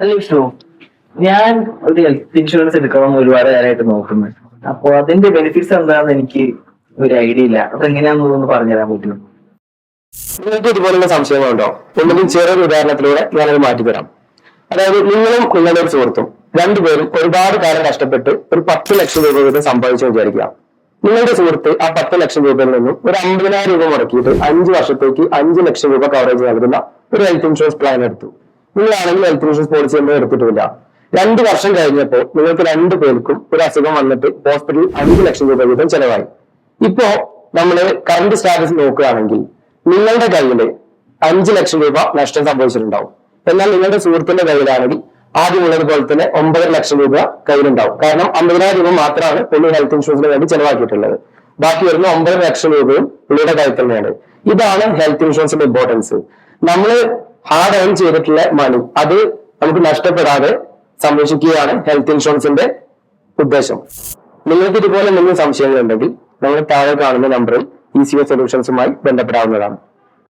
അല്ല വിഷ്ണു ഞാൻ ഒരു ഹെൽത്ത് ഇൻഷുറൻസ് എടുക്കണം ഒരുപാട് കാലമായിട്ട് നോക്കുന്നത് അപ്പൊ അതിന്റെ ബെനിഫിറ്റ്സ് എന്താണെന്ന് എനിക്ക് ഒരു ഐഡിയ ഇല്ല. അതെങ്ങനെയാണെന്ന് പറഞ്ഞു പറഞ്ഞുതരാൻ പറ്റുമോ? നിങ്ങൾക്ക് ഇതുപോലുള്ള സംശയങ്ങളുണ്ടോ എന്നതും ചെറിയൊരു ഉദാഹരണത്തിലൂടെ ഞാനത് മാറ്റിത്തരാം അതായത് നിങ്ങളും നിങ്ങളുടെ ഒരു സുഹൃത്തും രണ്ടുപേരും ഒരുപാട് കാലം കഷ്ടപ്പെട്ട് ഒരു പത്ത് ലക്ഷം രൂപ വീതം സമ്പാദിച്ചു വിചാരിക്കുക. നിങ്ങളുടെ സുഹൃത്ത് ആ പത്ത് ലക്ഷം രൂപയിൽ നിന്നും ഒരു അമ്പതിനായിരം രൂപ മുടക്കിയിട്ട് അഞ്ച് വർഷത്തേക്ക് അഞ്ച് ലക്ഷം രൂപ കവറേജ് നൽകുന്ന ഒരു ഹെൽത്ത് ഇൻഷുറൻസ് പ്ലാൻ എടുത്തു. നിങ്ങളാണെങ്കിൽ ഹെൽത്ത് ഇൻഷുറൻസ് പോളിസി ഒന്നും എടുത്തിട്ടില്ല രണ്ട് വർഷം കഴിഞ്ഞപ്പോൾ നിങ്ങൾക്ക് രണ്ടു പേർക്കും ഒരു അസുഖം വന്നിട്ട് ഹോസ്പിറ്റലിൽ അഞ്ച് ലക്ഷം രൂപ വീതം ചെലവായി. ഇപ്പോ നമ്മൾ കറണ്ട് സ്റ്റാറ്റസ് നോക്കുകയാണെങ്കിൽ നിങ്ങളുടെ കയ്യിൽ അഞ്ച് ലക്ഷം രൂപ നഷ്ടം സംഭവിച്ചിട്ടുണ്ടാവും. എന്നാൽ നിങ്ങളുടെ സുഹൃത്തിന്റെ കയ്യിലാണെങ്കിൽ ആദ്യമുള്ളത് പോലെ തന്നെ ഒമ്പതര ലക്ഷം രൂപ കയ്യിലുണ്ടാവും. കാരണം അമ്പതിനായിരം രൂപ മാത്രമാണ് പുള്ളി ഹെൽത്ത് ഇൻഷുറൻസിന് വേണ്ടി ചെലവാക്കിയിട്ടുള്ളത്. ബാക്കി വരുന്ന ഒമ്പതര ലക്ഷം രൂപയും പുള്ളിയുടെ കയ്യിൽ തന്നെയാണ്. ഇതാണ് ഹെൽത്ത് ഇൻഷുറൻസിന്റെ ഇമ്പോർട്ടൻസ് നമ്മൾ ഹാർഡ് ഏൺ ചെയ്തിട്ടുള്ള മണി അത് നമുക്ക് നഷ്ടപ്പെടാതെ സംരക്ഷിക്കുകയാണ് ഹെൽത്ത് ഇൻഷുറൻസിന്റെ ഉദ്ദേശം. നിങ്ങൾക്ക് ഇതുപോലെ എന്തെങ്കിലും സംശയങ്ങളുണ്ടെങ്കിൽ നമ്മൾ താഴെ കാണുന്ന നമ്പറിൽ ഇ സി എസ് സൊല്യൂഷൻസുമായി ബന്ധപ്പെടാവുന്നതാണ്.